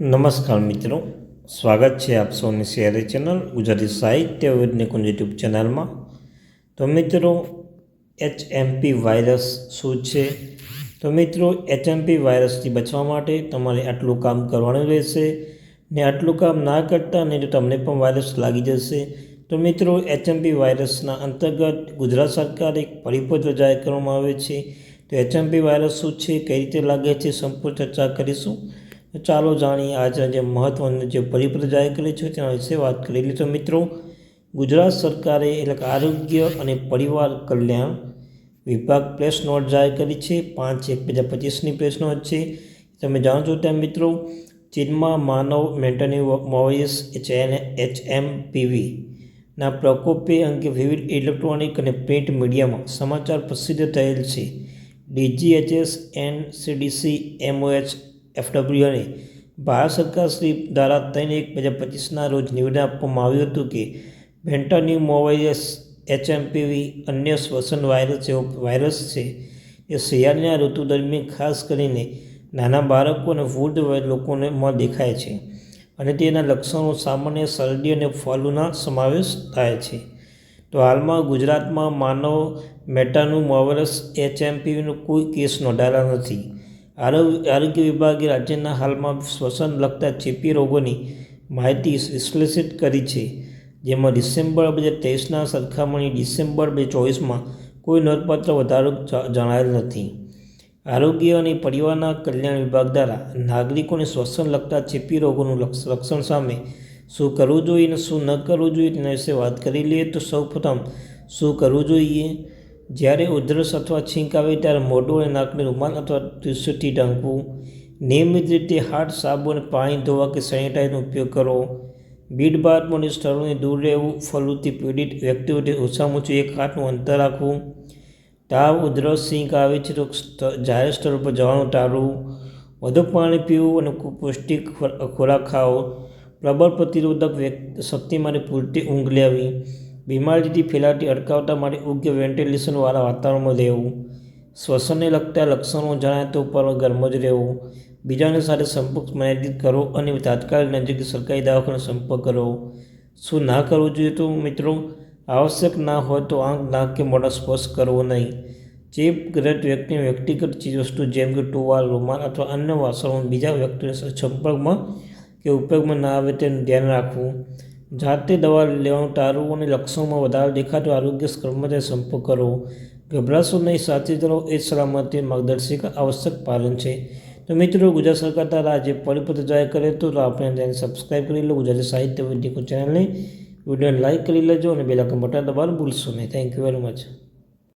નમસ્કાર મિત્રો, સ્વાગત છે આપ સૌની શેરી ચેનલ ગુજરાતી સાહિત્ય વિજ્ઞ યુટ્યુબ ચેનલમાં. તો મિત્રો એચએમપી વાયરસ શું છે? તો મિત્રો એચએમપી વાયરસથી બચવા માટે તમારે આટલું કામ કરવાનું રહેશે ને આટલું કામ ના કરતા નહીં તો તમને પણ વાયરસ લાગી જશે. તો મિત્રો એચએમપી વાયરસના અંતર્ગત ગુજરાત સરકાર એક પરિપત્ર જાહેર કરવામાં આવે છે. તો એચએમપી વાયરસ શું છે, કઈ રીતે લાગે છે, સંપૂર્ણ ચર્ચા કરીશું. ચાલો જાણીએ આજના જે મહત્ત્વનું જે પરિપત્ર જાહેર કરે છે તેના વિશે વાત કરી તો મિત્રો, ગુજરાત સરકારે એટલે કે આરોગ્ય અને પરિવાર કલ્યાણ વિભાગ પ્રેસ નોટ જાહેર કરી છે. પાંચ એક બે હજાર પચીસની પ્રેસ નોટ છે. તમે જાણો છો તેમ મિત્રો, ચીનમાં માનવ મેન્ટની મોવાઇસ H N H M P V ના પ્રકોપે અંગે વિવિધ ઇલેક્ટ્રોનિક અને પ્રિન્ટ મીડિયામાં સમાચાર પ્રસિદ્ધ થયેલ છે. DGHS N CDC MOH FW અને ભારત સરકાર શ્રી દ્વારા ત્રણ એક બે હજાર પચીસના રોજ નિવેદન આપવામાં આવ્યું હતું કે વેન્ટાન્યુ મોવાઇરસ એચએમપીવી અન્ય શ્વસન વાયરસ જેવો વાયરસ છે, એ શિયાળાના ઋતુ દરમિયાન ખાસ કરીને નાના બાળકો અને વૃદ્ધ લોકોને માં દેખાય છે અને તેના લક્ષણો સામાન્ય શરદી અને ફલૂના સમાવેશ થાય છે. તો હાલમાં ગુજરાતમાં માનવ મેટાનું મોવરસ એચએમપીવીનો કોઈ કેસ નોંધાયેલા નથી. આરોગ્ય વિભાગે રાજ્યના હાલમાં શ્વસન લગતા ચેપી રોગોની માહિતી વિશ્લેષિત કરી છે. જેમાં ડિસેમ્બર બે હજાર તેવીસના સરખામણી ડિસેમ્બર બે ચોવીસમાં કોઈ નોંધપાત્ર વધારો જણાયેલ નથી. આરોગ્ય અને પરિવારના કલ્યાણ વિભાગ દ્વારા નાગરિકોને શ્વસન લગતા ચેપી રોગોનું લક્ષણ સામે શું કરવું જોઈએ અને શું ન કરવું જોઈએ તેના વિશે વાત કરી લઈએ તો સૌપ્રથમ શું કરવું જોઈએ? જ્યારે ઉધરસ અથવા છીંક આવે ત્યારે મોઢું અને નાકને રૂમાલ અથવા ટીસ્યુથી ઢાંકવું. નિયમિત રીતે હાથ, સાબુ અને પાણી ધોવા કે સેનિટાઈઝરનો ઉપયોગ કરવો ભીડભાડવાળી સ્થળોને દૂર રહેવું. ફલૂથી પીડિત વ્યક્તિઓથી ઓછામાં ઓછું એક હાથનું અંતર રાખવું. તાવ, ઉધરસ, છીંક આવે છે તો જાહેર સ્થળો પર જવાનું ટાળવું. વધુ પાણી પીવું અને પૌષ્ટિક ખોરાક ખાવો. પ્રબળ પ્રતિરોધક શક્તિ માટે પૂરતી ઊંઘ લેવી. બીમારીથી ફેલાતી અટકાવતા માટે યોગ્ય વેન્ટિલેશનવાળા વાતાવરણમાં રહેવું. શ્વસનને લગતા લક્ષણો જણાય તો પર ગરમ જ રહેવું. બીજાની સાથે સંપર્ક મર્યાદિત કરો અને તાત્કાલિક નજીક સરકારી દવાખાનો સંપર્ક કરો. શું ના કરવું જોઈએ તો મિત્રો? આવશ્યક ના હોય તો આંખ, નાક કે મોઢા સ્પર્શ કરવો નહીં. ચેપ ચેપગ્રસ્ત વ્યક્તિને વ્યક્તિગત ચીજવસ્તુ જેમ કે ટુવાલ, રૂમાલ અથવા અન્ય વાસણો બીજા વ્યક્તિના સંપર્કમાં કે ઉપયોગમાં ના આવે તેનું ધ્યાન રાખવું. જાતે દવા લેવાનું ટાળવું અને લક્ષણોમાં વધારે દેખાતો આરોગ્ય કર્મચારી સંપર્ક કરવો. ગભરાશો નહીં, સાચી રહો એ સલામતી માર્ગદર્શિકા આવશ્યક પાલન છે. તો મિત્રો, ગુજરાત સરકાર દ્વારા જે પરિપત્ર જાહેર કરે તો આપણે તેને સબસ્ક્રાઈબ કરી લો. ગુજરાતી સાહિત્ય વૈદ્યકો ચેનલને વિડીયોને લાઇક કરી લેજો અને બેલાકન બટન દબાવવાનું ભૂલશો નહીં. Thank you very much